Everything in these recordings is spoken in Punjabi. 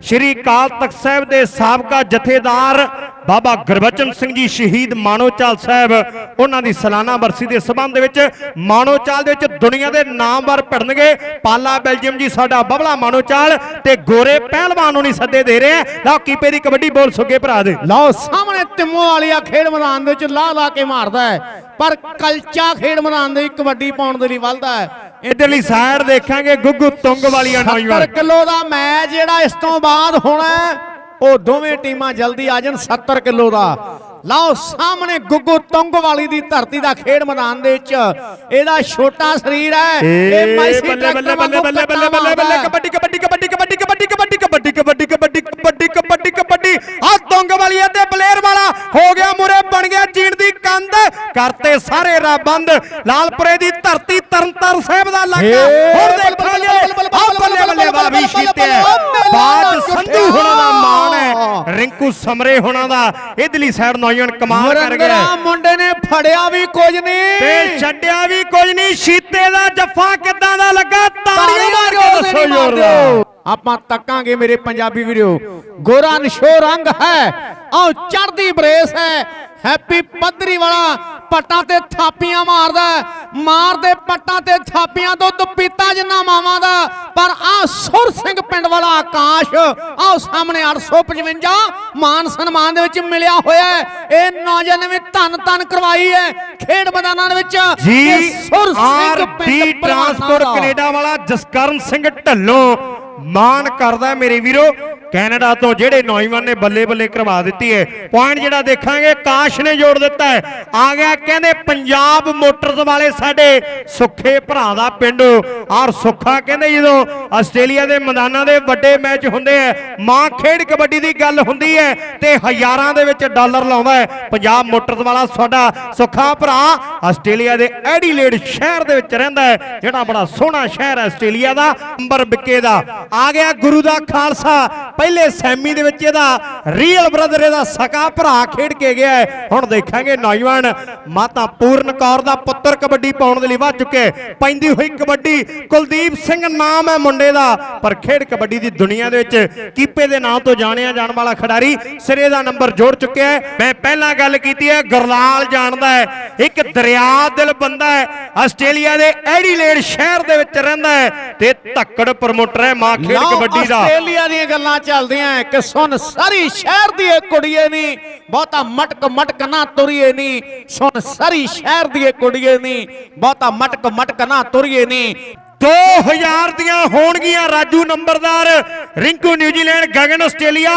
ਸ਼੍ਰੀ ਅਕਾਲ ਤਖਤ ਸਾਹਿਬ ਦੇ ਸਾਬਕਾ ਜਥੇਦਾਰ ਬਾਬਾ ਗੁਰਬਚਨ ਸਿੰਘ ਜੀ ਸ਼ਹੀਦ ਮਾਨੋਚਾਲ ਸਾਹਿਬ, ਉਹਨਾਂ ਦੀ ਸਾਲਾਨਾ ਬਰਸੀ ਦੇ ਸਬੰਧ ਵਿੱਚ ਮਾਨੋਚਾਲ ਦੇ ਵਿੱਚ ਦੁਨੀਆ ਦੇ ਨਾਮਵਰ ਭਿੜਨਗੇ। ਪਾਲਾ ਬੈਲਜੀਅਮ ਜੀ, ਸਾਡਾ ਬਬਲਾ ਮਾਨੋਚਾਲ ਤੇ ਗੋਰੇ ਪਹਿਲਵਾਨ ਨੂੰ ਨਹੀਂ ਸੱਦੇ ਦੇ ਰਹੇ। ਆ ਲਓ, ਕੀਪੇ ਦੀ ਕਬੱਡੀ ਬੋਲ ਸੁੱਗੇ ਭਰਾ ਦੇ। ਲਓ, ਸਾਹਮਣੇ ਤਿੰਮੋ ਵਾਲੀਆ ਖੇਡ ਮੈਦਾਨ ਦੇ ਵਿੱਚ ਲਾ ਲਾ ਕੇ ਮਾਰਦਾ ਹੈ। ਪਰ ਕਲਚਾ ਖੇਡ ਮੈਦਾਨ ਦੇ ਕਬੱਡੀ ਪਾਉਣ ਦੇ ਲਈ ਵੱਲਦਾ ਹੈ। ਇਧਰਲੀ ਸਾਈਡ ਦੇਖਾਂਗੇ ਗੁੱਗੂ ਤੁੰਗ ਵਾਲੀਆਂ 70 ਨੌਜਵਾਨ। ਕਿਲੋ ਦਾ ਮੈਚ ਜਿਹੜਾ ਇਸ ਤੋਂ ਬਾਅਦ ਹੋਣਾ ਉਹ ਦੋਵੇਂ ਟੀਮਾਂ ਜਲਦੀ ਆ ਜਾਣ 70 ਕਿਲੋ ਦਾ। ਲਓ ਸਾਹਮਣੇ ਗੁੱਗੂ ਤੁੰਗ ਵਾਲੀ ਦੀ ਧਰਤੀ ਦਾ ਖੇਡ ਮੈਦਾਨ ਦੇ ਵਿੱਚ ਇਹਦਾ ਛੋਟਾ ਸਰੀਰ ਹੈ ਏ ਮੈਸੀ ਬੱਲੇ ਬੱਲੇ ਬੱਲੇ ਬੱਲੇ ਬੱਲੇ ਬੱਲੇ ਬੱਲੇ ਕਬੱਡੀ ਕਬੱਡੀ ਕਬੱਡੀ ਕਬੱਡੀ ਕਬੱਡੀ ਕਬੱਡੀ ਕਬੱਡੀ ਕਬੱਡੀ ਕਬੱਡੀ ਕਬੱਡੀ ਕਬੱਡੀ ਕਬੱਡੀ ਆ ਤੁੰਗ ਵਾਲੀ ਤੇ ਪਲੇਅਰ ਵਾਲਾ ਹੋ ਗਿਆ ਮੁਰੇ ਬਣ ਗਿਆ ਜੀਣ ਦੀ ਕੰਧ ਕਰਤੇ ਸਾਰੇ ਰਾ ਬੰਦ ਲਾਲਪੁਰੇ ਦੀ ਧਰਤੀ ਤਰਨਤਾਰਨ ਸਾਹਿਬ ਦਾ ਏ, ਹੁਣ ਦੇਖਾਂਗੇ ਬੱਲੇ, ਬੱਲੇ, ਆ ਬੱਲੇ ਬੱਲੇ ਵਾਲਾ ਵੀ ਸ਼ੀਤੇ ਬਾਜ ਸੰਧੂ ਹੋਣਾ ਦਾ ਮਾਣ ਹੈ ਰਿੰਕੂ ਸਮਰੇ ਹੋਣਾ ਦਾ ਇਧਰਲੀ ਸਾਈਡ ਨੌਜਵਾਨ ਕਮਾਲ ਕਰ ਗਿਆ। ਮੁੰਡੇ ਨੇ ਫੜਿਆ ਵੀ ਕੁਝ ਨਹੀਂ। ਤੇ ਛੱਡਿਆ ਵੀ ਕੁਝ ਨਹੀਂ ਸ਼ੀਤੇ ਦਾ ਜੱਫਾ ਕਿੱਦਾਂ ਦਾ ਲੱਗਾ? ਤਾੜੀਆਂ ਮਾਰ ਕੇ ਦੱਸੋ ਯੋਰ ਆਪਾਂ ਤੱਕਾਂਗੇ ਮੇਰੇ ਪੰਜਾਬੀ ਵੀਡੀਓ ਗੋਰਾ ਨਿਸ਼ੋ ਰੰਗ ਹੈ ਆਹ ਚੜਦੀ ਬਰੇਸ ਹੈ। ਹੈਪੀ ਪੱਧਰੀ ਵਾਲਾ ਪੱਟਾਂ ਤੇ ਥਾਪੀਆਂ ਮਾਰਦਾ। ਮਾਰਦੇ ਪੱਟਾਂ ਤੇ ਥਾਪੀਆਂ ਦੁੱਧ ਪੀਤਾ ਜਿੰਨਾ ਮਾਵਾਂ ਦਾ। ਪਰ ਆ ਸੁਰ ਸਿੰਘ ਪਿੰਡ ਵਾਲਾ ਆਕਾਸ਼ ਆਹ ਸਾਹਮਣੇ 855 ਮਾਨ ਸਨਮਾਨ ਦੇ ਵਿੱਚ ਮਿਲਿਆ ਹੋਇਆ ਹੈ। ਇਹ ਨੌਜਵਾਨ ਨੇ ਧੰਨ ਧੰਨ ਕਰਵਾਈ ਹੈ ਖੇਡ ਮੈਦਾਨਾਂ ਦੇ ਵਿੱਚ। ਜੀ ਸੁਰ ਸਿੰਘ ਪਿੰਡ ਟਰਾਂਸਪੋਰਟ। ਕੈਨੇਡਾ ਵਾਲਾ ਜਸਕਰਨ ਸਿੰਘ ਢੱਲੋਂ ਮਾਣ ਕਰਦਾ ਮੇਰੇ ਵੀਰੋ। ਕੈਨੇਡਾ ਤੋਂ ਜਿਹੜੇ ਨੌਜਵਾਨ ਨੇ ਬੱਲੇ ਬੱਲੇ ਕਰਵਾ ਦਿੱਤੀ ਹੈ। ਪੁਆਇੰਟ ਜਿਹੜਾ ਦੇਖਾਂਗੇ, ਕਾਸ਼ ਨੇ ਜੋੜ ਦਿੱਤਾ ਹੈ। ਆ ਗਿਆ ਕਹਿੰਦੇ ਪੰਜਾਬ ਮੋਟਰਸ ਵਾਲੇ ਸਾਡੇ ਸੁੱਖੇ ਭਰਾ ਦਾ ਪਿੰਡ। ਔਰ ਸੁੱਖਾ ਕਹਿੰਦੇ ਜਦੋਂ ਆਸਟ੍ਰੇਲੀਆ ਦੇ ਮੈਦਾਨਾਂ ਦੇ ਵੱਡੇ ਮੈਚ ਹੁੰਦੇ ਆ ਮਾਂ ਖੇਡ ਕਬੱਡੀ ਦੀ ਗੱਲ ਹੁੰਦੀ ਹੈ ਤੇ ਹਜ਼ਾਰਾਂ ਦੇ ਵਿੱਚ ਡਾਲਰ ਲਾਉਂਦਾ ਹੈ। ਪੰਜਾਬ ਮੋਟਰਸ ਵਾਲਾ ਸਾਡਾ ਸੁੱਖਾ ਭਰਾ ਆਸਟ੍ਰੇਲੀਆ ਦੇ ਐਡੀਲੇਡ ਸ਼ਹਿਰ ਦੇ ਵਿੱਚ ਰਹਿੰਦਾ ਹੈ, ਜਿਹੜਾ ਬੜਾ ਸੋਹਣਾ ਸ਼ਹਿਰ ਹੈ ਆਸਟ੍ਰੇਲੀਆ ਦਾ, ਅੰਬਰ ਬਿੱਕੇ ਦਾ। ਆ ਗਿਆ ਗੁਰੂ ਦਾ ਖਾਲਸਾ। ਪਹਿਲੇ ਸੈਮੀ ਦੇ ਵਿੱਚ ਇਹਦਾ ਰੀਅਲ ਬ੍ਰਦਰ ਇਹਦਾ ਸਕਾ ਭਰਾ ਖੇਡ ਕੇ ਗਿਆ ਹੈ। ਹੁਣ ਦੇਖਾਂਗੇ ਨੌਜਵਾਨ ਮਾਤਾ ਪੂਰਨ ਕੌਰ ਦਾ ਪੁੱਤਰ ਕਬੱਡੀ ਪਾਉਣ ਦੇ ਲਈ ਵੱਧ ਚੁੱਕੇ। ਪੈਂਦੀ ਹੋਈ ਕਬੱਡੀ ਕੁਲਦੀਪ ਸਿੰਘ ਨਾਮ ਹੈ ਮੁੰਡੇ ਦਾ ਪਰ ਖੇਡ ਕਬੱਡੀ ਦੀ ਦੁਨੀਆ ਦੇ ਵਿੱਚ ਕੀਪੇ ਦੇ ਨਾਂ ਤੋਂ ਜਾਣਿਆ ਜਾਣ ਵਾਲਾ ਖਿਡਾਰੀ ਸਿਰੇ ਦਾ ਨੰਬਰ ਜੋੜ ਚੁੱਕਿਆ ਹੈ ਮੈਂ ਪਹਿਲਾਂ ਗੱਲ ਕੀਤੀ ਹੈ ਗੁਰਲਾਲ ਜਾਣਦਾ ਹੈ ਇੱਕ ਦਰਿਆ ਦਿਲ ਬੰਦਾ ਹੈ ਆਸਟ੍ਰੇਲੀਆ ਦੇ ਐਡੀਲੇਡ ਸ਼ਹਿਰ ਦੇ ਵਿੱਚ ਰਹਿੰਦਾ ਹੈ ਤੇ ਧੱਕੜ ਪ੍ਰਮੋਟਰ ਹੈ ਮਾਂ ਖੇਡ ਕਬੱਡੀ ਦਾ ਆਸਟ੍ਰੇਲੀਆ ਦੀਆਂ ਗੱਲਾਂ ਚੱਲਦੀਆਂ ਕਿ ਸੁਣ, ਸਾਰੀ ਸ਼ਹਿਰ ਦੀ ਇਹ ਕੁੜੀਏ ਨਹੀਂ ਬਹੁਤਾ ਮਟਕ ਮਟਕ ਨਾ ਤੁਰੀਏ ਨਹੀਂ ਸੁਣ, ਸਾਰੀ ਸ਼ਹਿਰ ਦੀ ਇਹ ਕੁੜੀਏ ਨਹੀਂ ਬਹੁਤਾ ਮਟਕ ਮਟਕ ਨਾ ਤੁਰੀਏ ਨਹੀਂ 2000 ਦੀਆਂ ਹੋਣਗੀਆਂ ਰਾਜੂ ਨੰਬਰਦਾਰ। Rinku New Zealand Gagan Australia.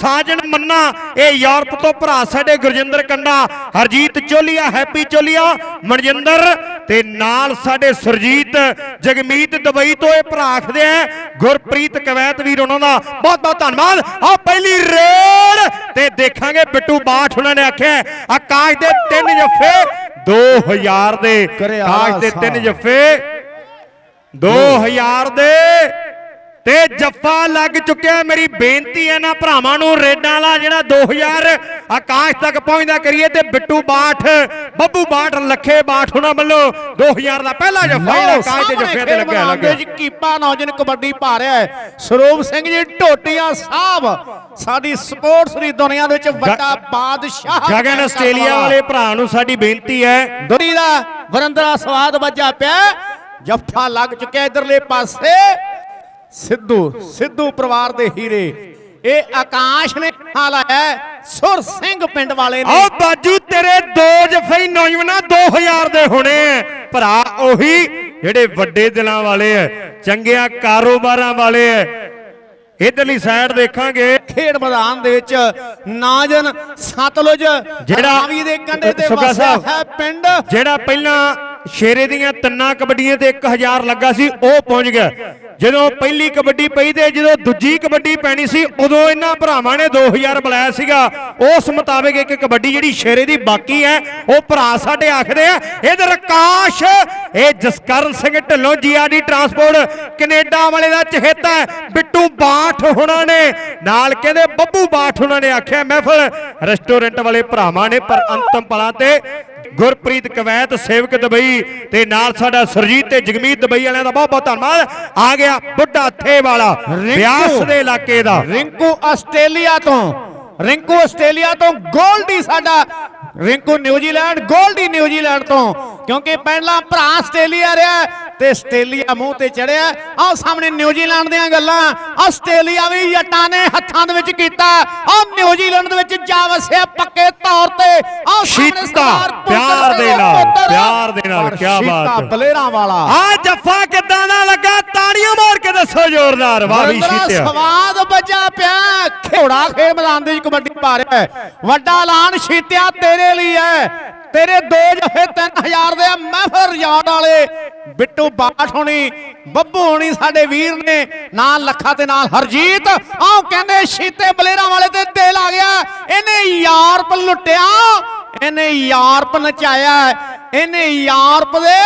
Sajan Manna ਇਹ ਯੂਰਪ ਤੋਂ ਭਰਾ ਸਾਡੇ ਗੁਰਜਿੰਦਰ ਕੰਡਾ ਹਰਜੀਤ ਚੋਲੀਆ ਹੈਪੀ ਚੋਲੀਆ ਮਨਜਿੰਦਰ ਤੇ ਨਾਲ ਸਾਡੇ ਸੁਰਜੀਤ। ਜਗਮੀਤ ਦੁਬਈ ਤੋਂ ਇਹ ਭਰਾ ਆਖਦੇ ਆ। ਗੁਰਪ੍ਰੀਤ ਕਵੈਤ ਵੀਰ ਉਹਨਾਂ ਦਾ। ਬਹੁਤ ਬਹੁਤ ਧੰਨਵਾਦ। ਆ ਪਹਿਲੀ ਰੇਡ ਤੇ ਦੇਖਾਂਗੇ ਬਿੱਟੂ ਬਾਠ ਉਹਨਾਂ ਨੇ ਆਖਿਆ ਆਕਾਸ਼ ਦੇ ਤਿੰਨ ਜੱਫੇ 2000 ਦੇ। ਆਕਾਸ਼ ਦੇ ਤਿੰਨ। ਜੱਫੇ 2000 ਦੇ ਤੇ ਜੱਫਾ ਲੱਗ ਚੁੱਕਿਆ। ਮੇਰੀ ਬੇਨਤੀ ਹੈ ਨਾ ਭਰਾਵਾਂ ਨੂੰ ਰੇਡਾਂ ਵਾਲਾ ਜਿਹੜਾ 2000 ਆਕਾਸ਼ ਤੱਕ ਪਹੁੰਚਦਾ ਕਰੀਏ ਤੇ ਬਿੱਟੂ ਬਾਠ ਬੱਬੂ ਬਾਠ ਲੱਖੇ ਬਾਠ ਉਹਨਾਂ ਵੱਲੋਂ 2000 ਦਾ ਪਹਿਲਾ ਜੱਫਾ ਜਿਹੜਾ ਆਕਾਸ਼ ਦੇ ਜੱਫੇ ਤੇ ਲੱਗਿਆ ਲੱਗਿਆ। ਜੀ ਕੀਪਾ ਨੌਜਨ ਕਬੱਡੀ ਪਾ ਰਿਹਾ ਹੈ। ਸਰੂਪ ਸਿੰਘ ਜੀ ਢੋਟੀਆਂ ਸਾਹਿਬ ਸਾਡੀ ਸਪੋਰਟਸ ਦੀ ਦੁਨੀਆ ਦੇ ਵਿੱਚ ਵੱਡਾ ਬਾਦਸ਼ਾਹ ਗਗਨ ਆਸਟ੍ਰੇਲੀਆ ਵਾਲੇ ਭਰਾ ਨੂੰ ਸਾਡੀ ਬੇਨਤੀ ਹੈ। ਦੁਨੀ ਦਾ ਵਰਿੰਦਰਾ ਸਵਾਦ ਵੱਜਾ ਪਿਆ। ਜੱਫਾ ਲੱਗ ਚੁੱਕਿਆ ਇਧਰਲੇ ਪਾਸੇ। ਸਿੱਧੂ ਸਿੱਧੂ ਪਰਿਵਾਰ ਦੇ ਹੀਰੇ। ਇਹ ਆਕਾਸ਼ ਨੇ ਖਾ ਲਾਇਆ ਸੁਰ ਸਿੰਘ ਪਿੰਡ ਵਾਲੇ ਨੇ। ਆਓ ਬਾਜੂ ਤੇਰੇ ਦੋ ਜਫੇ ਨੌਜਵਾਨਾਂ 2000 ਦੇ ਹੋਣੇ ਭਰਾ ਉਹੀ ਜਿਹੜੇ ਵੱਡੇ ਦਿਲਾਂ ਵਾਲੇ ਐ ਚੰਗਿਆਂ ਕਾਰੋਬਾਰਾਂ ਵਾਲੇ ਐ। ਇਧਰਲੀ ਸਾਈਡ ਦੇਖਾਂਗੇ। ਖੇਡ ਮੈਦਾਨ ਦੇ ਵਿੱਚ ਨਾਜਨ ਸਤਲੁਜ ਜਿਹੜਾ- ਰਾਵੀ ਦੇ ਕੰਢੇ ਤੇ ਸੁੱਖਾ ਵਸਿਆ ਸਾਹਿਬ। ਹੈ ਪਿੰਡ। ਜਿਹੜਾ ਪਹਿਲਾਂ ਸ਼ੇਰੇ ਦੀਆਂ ਤਿੰਨਾਂ ਕਬੱਡੀਆਂ ਤੇ 1000 ਲੱਗਾ ਸੀ, ਉਹ ਪਹੁੰਚ ਗਿਆ। ਜਦੋਂ ਪਹਿਲੀ ਕਬੱਡੀ ਪਈ ਤੇ ਜਦੋਂ ਦੂਜੀ ਕਬੱਡੀ ਪੈਣੀ ਸੀ, ਉਦੋਂ ਇਹਨਾਂ ਭਰਾਵਾਂ ਨੇ 2000 ਬੁਲਾਇਆ ਸੀਗਾ। ਉਸ ਮੁਤਾਬਕ ਇੱਕ ਕਬੱਡੀ ਜਿਹੜੀ ਸ਼ੇਰੇ ਦੀ ਬਾਕੀ ਹੈ, ਉਹ ਭਰਾ ਸਾਡੇ ਆਖਦੇ ਆ ਇਧਰ ਆਕਾਸ਼ ਇਹ Jaskaran Singh Dhillon GRD transport, Canada ਵਾਲੇ ਦਾ ਚਹੇਤਾ ਹੈ, ਬਿੱਟੂ ਬਾਠ ਹੁਣਾਂ ਨੇ। ਨਾਲ ਕਹਿੰਦੇ ਬੱਬੂ ਬਾਠ ਹੁਣਾਂ ਨੇ ਆਖਿਆ, ਮਹਿਫਲ ਰੈਸਟੋਰੈਂਟ ਵਾਲੇ ਭਰਾਵਾਂ ਨੇ, ਪਰ ਅੰਤਮ ਪਲਾਂ ਤੇ ਗੁਰਪ੍ਰੀਤ ਕਵੈਤ ਸੇਵਕ ਦੁਬਈ ਤੇ ਨਾਲ ਸਾਡਾ ਸਰਜੀਤ ਤੇ ਜਗਮੀਤ ਦੁਬਈ ਵਾਲਿਆਂ ਦਾ ਬਹੁਤ ਬਹੁਤ ਧੰਨਵਾਦ। ਆ ਗਿਆ ਬੁੱਢਾ ਥੇ ਵਾਲਾ ਬਿਆਸ ਦੇ ਇਲਾਕੇ ਦਾ। ਰਿੰਕੂ ਆਸਟ੍ਰੇਲੀਆ ਤੋਂ। ਰਿੰਕੂ ਆਸਟ੍ਰੇਲੀਆ ਤੋਂ ਗੋਲਡੀ ਸਾਡਾ। ਰਿੰਕੂ ਨਿਊਜ਼ੀਲੈਂਡ ਗੋਲਡੀ ਨਿਊਜ਼ੀਲੈਂਡ ਤੋਂ। ਕਿਉਂਕਿ ਪਹਿਲਾਂ ਭਰਾ ਆਸਟ੍ਰੇਲੀਆ ਰਿਹਾ। ਤੇ ਆਸਟ੍ਰੇਲੀਆ ਮੂੰਹ ਤੇ ਚੜਿਆ। ਆਹ ਸਾਹਮਣੇ ਨਿਊਜ਼ੀਲੈਂਡ ਦੀਆਂ ਗੱਲਾਂ। ਆਸਟ੍ਰੇਲੀਆ ਵੀ ਜੱਟਾਂ ਨੇ ਹੱਥਾਂ ਦੇ ਵਿੱਚ ਕੀਤਾ। ਆਹ ਨਿਊਜ਼ੀਲੈਂਡ ਦੇ ਵਿੱਚ ਜਾ ਵਸਿਆ ਪੱਕੇ ਤੌਰ ਤੇ। ਆਹ ਸ਼ੀਤਾ, ਪਿਆਰ ਦੇ ਨਾਲ। ਪਿਆਰ ਦੇ ਨਾਲ, ਕਿਆ ਬਾਤ। ਸ਼ੀਤਾ। ਬਲੇਰਾਂ ਵਾਲਾ। ਆ ਜੱਫਾ ਕਿੱਦਾਂ ਦਾ ਲੱਗਾ? ਤਾੜੀਆਂ ਮਾਰ ਕੇ ਦੱਸੋ ਜ਼ੋਰਦਾਰ। ਵਾਹ ਵੀ ਸ਼ੀਤਿਆ। ਸਵਾਦ ਬੱਜਾ ਪਿਆ। ਘੋੜਾ ਖੇਡ ਮੈਦਾਨ ਦੇ ਵਿੱਚ ਕਬੱਡੀ ਪਾ ਰਿਹਾ। ਵੱਡਾ ਐਲਾਨ ਸ਼ੀਤਿਆ ਤੇਰੇ ਲਈ ਹੈ। ਤੇਰੇ ਦੋ ਜਫੇ 3000 ਦੇ ਆ, ਮਹਿਫਲ ਰਿਜ਼ਾਰਟ ਵਾਲੇ। ਬਿੱਟੂ ਬਾਠ ਹੋਣੀ ਬੱਬੂ ਹੋਣੀ ਸਾਡੇ ਵੀਰ ਨੇ ਨਾਲ ਲੱਖਾ ਤੇ ਨਾਲ ਹਰਜੀਤ। ਆਹ ਕਹਿੰਦੇ ਸ਼ੀਤੇ ਬਲੇਰਾਂ ਵਾਲੇ ਤੇ ਦਿਲ ਆ ਗਿਆ। ਇਹਨੇ ਯਾਰਪ ਲੁੱਟਿਆ ਇਹਨੇ ਯਾਰਪ ਨਚਾਇਆ ਇਹਨੇ ਯਾਰਪ ਦੇ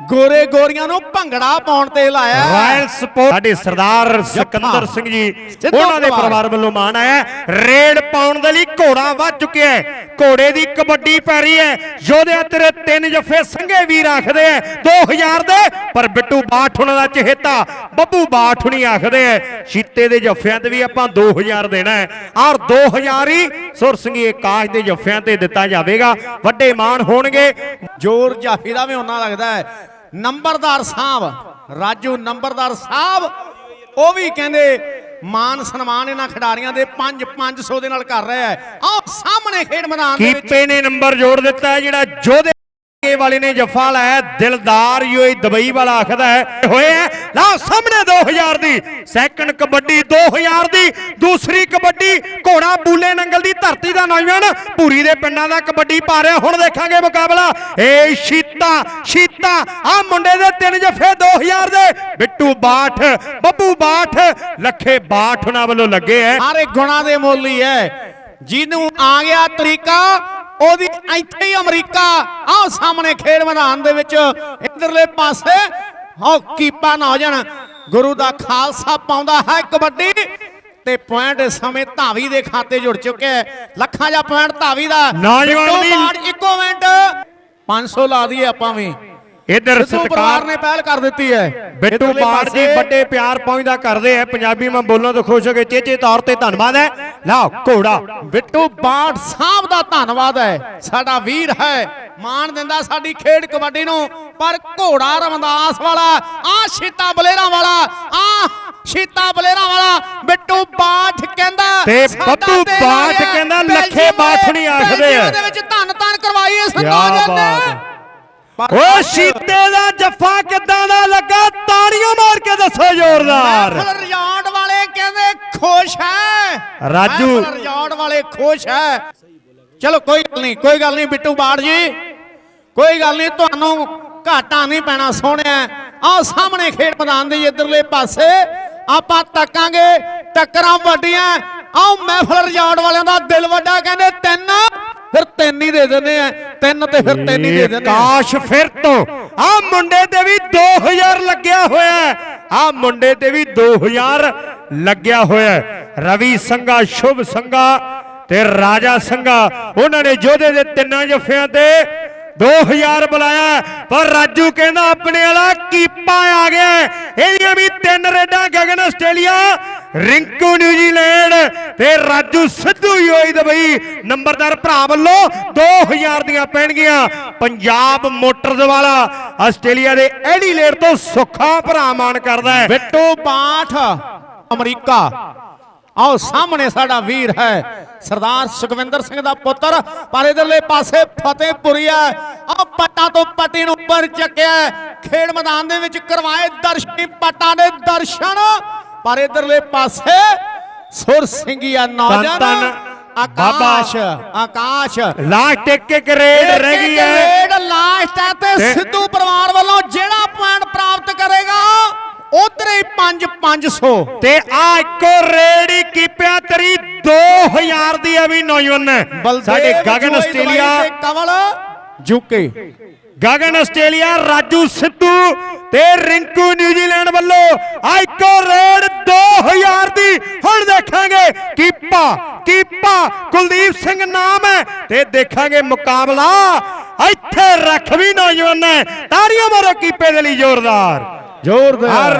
ਗੋਰੇ ਗੋਰੀਆਂ ਨੂੰ ਭੰਗੜਾ ਪਾਉਣ ਤੇ ਲਾਇਆ। ਰਾਇਲ ਸਪੋਰਟ ਸਾਡੇ ਸਰਦਾਰ ਸਿਕੰਦਰ ਸਿੰਘ ਜੀ ਉਹਨਾਂ ਦੇ ਪਰਿਵਾਰ। ਵੱਲੋਂ ਮਾਣ ਆਇਆ। ਰੇਡ ਪਾਉਣ ਦੇ ਲਈ ਘੋੜਾ ਵੱਜ ਚੁੱਕਿਆ ਹੈ। ਘੋੜੇ ਦੀ ਕਬੱਡੀ ਪੈ ਰਹੀ ਹੈ। ਯੋਧਿਆ ਤੇਰੇ ਤਿੰਨ ਜੱਫੇ ਸੰਘੇ ਵੀਰ ਆਖਦੇ ਐ 2000 ਦੇ ਪਰ ਬਿੱਟੂ ਬਾਠ ਉਹਨਾਂ ਦਾ ਚਹੇਤਾ ਬੱਬੂ ਬਾਠ ਹੁਣੀ ਆਖਦੇ ਐ ਸ਼ੀਤੇ ਦੇ ਜੱਫਿਆਂ ਤੇ ਵੀ ਆਪਾਂ 2000 ਦੇਣਾ ਹੈ। ਔਰ 2000 ਹੀ ਸੁਰ ਸਿੰਘੀ ਆਕਾਸ਼ ਦੇ ਜੱਫਿਆਂ ਤੇ ਦਿੱਤਾ ਜਾਵੇਗਾ। ਵੱਡੇ ਮਾਣ ਹੋਣਗੇ। ਜੋਰ ਜਾਫੀ ਦਾ ਵੀ ਉਹਨਾਂ ਲੱਗਦਾ ਹੈ। ਨੰਬਰਦਾਰ ਸਾਹਿਬ ਰਾਜੂ ਨੰਬਰਦਾਰ ਸਾਹਿਬ ਉਹ ਵੀ ਕਹਿੰਦੇ ਮਾਨ ਸਨਮਾਨ ਇਹਨਾਂ ਖਿਡਾਰੀਆਂ ਦੇ 5 500 ਦੇ ਨਾਲ ਕਰ ਰਿਹਾ ਹੈ। ਆਹ ਸਾਹਮਣੇ ਖੇਡ ਮੈਦਾਨ ਦੇ ਵਿੱਚ ਕੀਪੇ ਨੇ ਨੰਬਰ ਜੋੜ ਦਿੱਤਾ ਹੈ ਜਿਹੜਾ ਜੋਧੇ ਵਾਲੇ ਨੇ ਜਫਾ ਲਾਇਆ, ਦਿਲਦਾਰ ਯੋਈ ਦੁਬਈ ਵਾਲਾ ਆਖਦਾ ਹੈ ਹੋਏ ਹੈ ਸਾਹਮਣੇ 2000 ਦੀ ਸੈਕੰਡ ਕਬੱਡੀ 2000 ਦੀ, ਦੂਸਰੀ ਕਬੱਡੀ ਘੋੜਾ ਬੂਲੇ ਨੰਗਲ ਦੀ ਧਰਤੀ ਦਾ ਨੌਜਵਾਨ, ਪੂਰੀ ਦੇ ਪਿੰਡਾਂ ਦਾ ਕਬੱਡੀ ਪਾ ਰਿਹਾ, ਹੁਣ ਦੇਖਾਂਗੇ ਮੁਕਾਬਲਾ ਏ ਸ਼ੀਤਾ ਸ਼ੀਤਾ ਆ ਮੁੰਡੇ ਦੇ ਤਿੰਨ ਜਫੇ 2000 ਦੇ, ਬਿੱਟੂ ਬਾਠ, ਬੱਬੂ ਬਾਠ, ਲੱਖੇ ਬਾਠ ਉਹਨਾਂ ਵੱਲੋਂ ਲੱਗੇ ਐ ਸਾਰੇ ਗੁਣਾ ਦੇ ਮੁੱਲ ਹੀ ਹੈ। ਜਿਹਨੂੰ ਆ ਗਿਆ ਤਰੀਕਾ ਉਹਦੀ ਇੱਥੇ ਹੀ ਅਮਰੀਕਾ ਆਹ ਸਾਹਮਣੇ ਖੇਡ ਮੈਦਾਨ ਦੇ ਵਿੱਚ ਇਧਰਲੇ ਪਾਸੇ ਹੋ ਕੀਪਾ ਨਾ ਹੋ ਜਾਣ ਗੁਰੂ ਦਾ ਖਾਲਸਾ ਪਾਉਂਦਾ ਹੈ ਕਬੱਡੀ ਤੇ ਪੁਆਇੰਟ ਸਮੇਂ ਧਾਵੀ ਦੇ ਖਾਤੇ ਜੁੜ ਚੁੱਕਿਆ ਹੈ। ਲੱਖਾਂ ਦਾ ਪੁਆਇੰਟ ਧਾਵੀ ਦਾ। ਨੌਜਵਾਨ ਬਾੜ ਇੱਕੋ ਮਿੰਟ। 500 ਲਾ ਦਈਏ ਆਪਾਂ ਵੀ। ਇਧਰ ਸਤਕਾਰ ਨੇ ਪਹਿਲ ਕਰ ਦਿੱਤੀ ਹੈ। ਬਿੱਟੂ ਬਾੜ ਜੀ ਵੱਡੇ ਪਿਆਰ ਪਹੁੰਚਦਾ ਕਰਦੇ ਆ ਪੰਜਾਬੀ ਮੈਂ ਬੋਲਣ ਤੋਂ ਖੁਸ਼ ਹੋ ਕੇ ਚੇਚੇ ਤੌਰ ਤੇ ਧੰਨਵਾਦ ਹੈ। ਲਓ ਘੋੜਾ। ਬਿੱਟੂ ਬਾੜ ਸਾਹਿਬ ਦਾ ਧੰਨਵਾਦ ਹੈ। ਸਾਡਾ ਵੀਰ ਹੈ। ਮਾਣ ਦਿੰਦਾ ਸਾਡੀ ਖੇਡ ਕਬੱਡੀ ਨੂੰ। ਪਰ ਘੋੜਾ ਰਮਦਾਸ ਵਾਲਾ ਆ ਸ਼ੀਤਾ ਬਲੇਰਾਂ ਵਾਲਾ ਆ ਸ਼ੀਤਾ ਬਲੇਰਾਂ ਵਾਲਾ ਬਿੱਟੂ ਬਾਠ ਕਹਿੰਦਾ ਤੇ ਬੱਬੂ ਬਾਠ। ਕਹਿੰਦਾ ਲੱਖੇ ਬਾਠ ਨਹੀਂ ਆਖਦੇ। ਆ। ਬੈਲਜੀਅਮ ਦੇ ਵਿੱਚ ਧੰਨ ਧੰਨ ਕਰਵਾਈ ਇਸ ਨੌਜਵਾਨ ਨੇ ਓ ਸ਼ੀਤੇ ਦਾ ਜੱਫਾ ਕਿੱਦਾਂ ਦਾ ਲੱਗਾ? ਤਾੜੀਆਂ ਮਾਰ ਕੇ ਦੱਸੋ ਜ਼ੋਰਦਾਰ। ਮਹਿਫਲ ਰਿਜ਼ੋਰਟ ਵਾਲੇ ਕਹਿੰਦੇ ਖੁਸ਼ ਹੈ। ਰਾਜੂ। ਮਹਿਫਲ ਰਿਜ਼ੋਰਟ ਵਾਲੇ ਖੁਸ਼ ਹੈ। ਚਲੋ ਕੋਈ ਗੱਲ ਨਹੀਂ ਕੋਈ ਗੱਲ ਨਹੀਂ ਬਿੱਟੂ ਬਾੜ ਜੀ। ਕੋਈ ਗੱਲ ਨਹੀਂ ਤੁਹਾਨੂੰ ਘਾਟਾ ਨਹੀਂ ਪੈਣਾ ਸੋਹਣਿਆ। ਆਹ ਸਾਹਮਣੇ ਖੇਡ ਮੈਦਾਨ ਦੇ ਇਧਰਲੇ ਪਾਸੇ ਆਪਾਂ ਤੱਕਾਂਗੇ ਟੱਕਰਾਂ ਵੱਡੀਆਂ। ਆਹ ਮਹਿਫਲ ਰਿਜ਼ੋਰਟ ਵਾਲਿਆਂ ਦਾ ਦਿਲ ਵੱਡਾ ਕਹਿੰਦੇ ਤਿੰਨ ਫਿਰ ਤਿੰਨ ਹੀ ਦੇ ਦਿੰਦੇ ਆ। ਤਿੰਨ ਤੇ ਫਿਰ ਤਿੰਨ ਹੀ ਦੇ ਦਿੰਦੇ ਆ। ਕਾਸ਼ ਫਿਰ ਤੋਂ। ਆ ਮੁੰਡੇ ਤੇ ਵੀ 2000 ਲੱਗਿਆ ਹੋਇਆ ਆ ਮੁੰਡੇ ਤੇ ਵੀ 2000 ਲੱਗਿਆ ਹੋਇਆ ਰਵੀ ਸੰਘਾ ਸ਼ੁਭ ਸੰਘਾ ਤੇ ਰਾਜਾ ਸੰਘਾ ਉਹਨਾਂ ਨੇ ਯੋਧੇ ਦੇ ਤਿੰਨਾਂ ਜੱਫਿਆਂ ਤੇ 2000 ਬੁਲਾਇਆ। ਪਰ ਰਾਜੂ ਕਹਿੰਦਾ ਆਪਣੇ ਵਾਲਾ ਕੀਪਾ ਆ ਗਿਆ। ਇਹਦੀਆਂ ਵੀ ਤਿੰਨ ਰੇਡਾਂ Gagan Australia Rinku New Zealand ਤੇ ਰਾਜੂ ਸਿੱਧੂ ਯੋਈ ਦੁਬਈ ਨੰਬਰਦਾਰ ਭਰਾ ਵੱਲੋਂ 2000 ਦੀਆਂ ਪੈਣਗੀਆਂ। ਪੰਜਾਬ ਮੋਟਰਜ਼ ਵਾਲਾ ਆਸਟ੍ਰੇਲੀਆ ਦੇ ਐਡੀਲੇਡ ਤੋਂ ਸੁੱਖਾ ਭਰਾ ਮਾਨ ਕਰਦਾ ਹੈ। ਬਿੱਟੂ ਬਾਠ, ਅਮਰੀਕਾ। ਆਓ, ਸਾਹਮਣੇ ਸਾਡਾ ਵੀਰ ਹੈ। ਸਰਦਾਰ ਸੁਖਵਿੰਦਰ ਸਿੰਘ ਦਾ ਪੁੱਤਰ, ਪਰ ਇਧਰਲੇ ਪਾਸੇ ਫਤਿਹਪੁਰੀਆ ਆ ਪੱਟਾ ਤੋਂ ਪੱਟੀ ਨੂੰ ਉੱਪਰ ਚੱਕਿਆ ਖੇਡ ਮੈਦਾਨ ਦੇ ਵਿੱਚ ਕਰਵਾਏ ਦਰਸ਼ਨੀ ਪੱਟਾ ਦੇ ਦਰਸ਼ਨ। ਪਰ ਇਧਰਲੇ ਪਾਸੇ ਸੁਰ ਸਿੰਘੀਆ ਨੌਜਵਾਨ ਆਕਾਸ਼ ਆਕਾਸ਼। ਲਾਸਟ ਇੱਕ ਇੱਕ ਰੇਡ ਰਹਿ ਗਈ ਹੈ। ਰੇਡ ਲਾਸਟ ਹੈ ਤੇ ਸਿੱਧੂ ਪਰਿਵਾਰ ਵੱਲੋਂ ਜਿਹੜਾ ਪੁਆਇੰਟ ਪ੍ਰਾਪਤ ਕਰੇਗਾ ਉਧਰ ਹੀ 5 500 ਤੇ ਆ ਇੱਕੋ ਰੇਡ ਹੀ ਕੀਪਿਆ ਤੇਰੀ 2000 ਦੀ ਆ ਵੀ ਨੌਜਵਾਨ। ਸਾਡੇ ਗਗਨ ਆਸਟ੍ਰੇਲੀਆ ਕਵਲ। ਜੁਕੇ ਗਗਨ ਆਸਟ੍ਰੇਲੀਆ ਰਾਜੂ ਸਿੱਧੂ ਤੇ ਰਿੰਕੂ ਨਿਊਜ਼ੀਲੈਂਡ ਵੱਲੋਂ ਆ ਇੱਕੋ ਰੇਡ 2000 ਦੀ ਹੁਣ ਦੇਖਾਂਗੇ ਕੀਪਾ ਕੀਪਾ ਕੁਲਦੀਪ ਸਿੰਘ ਨਾਮ ਹੈ ਤੇ ਦੇਖਾਂਗੇ ਮੁਕਾਬਲਾ। ਇੱਥੇ ਰੱਖ ਵੀ ਨੌਜਵਾਨ ਨੇ ਤਾੜੀਆਂ ਮਾਰੋ ਕੀਪੇ ਦੇ ਲਈ ਜ਼ੋਰਦਾਰ। ਜ਼ੋਰਦਾਰ।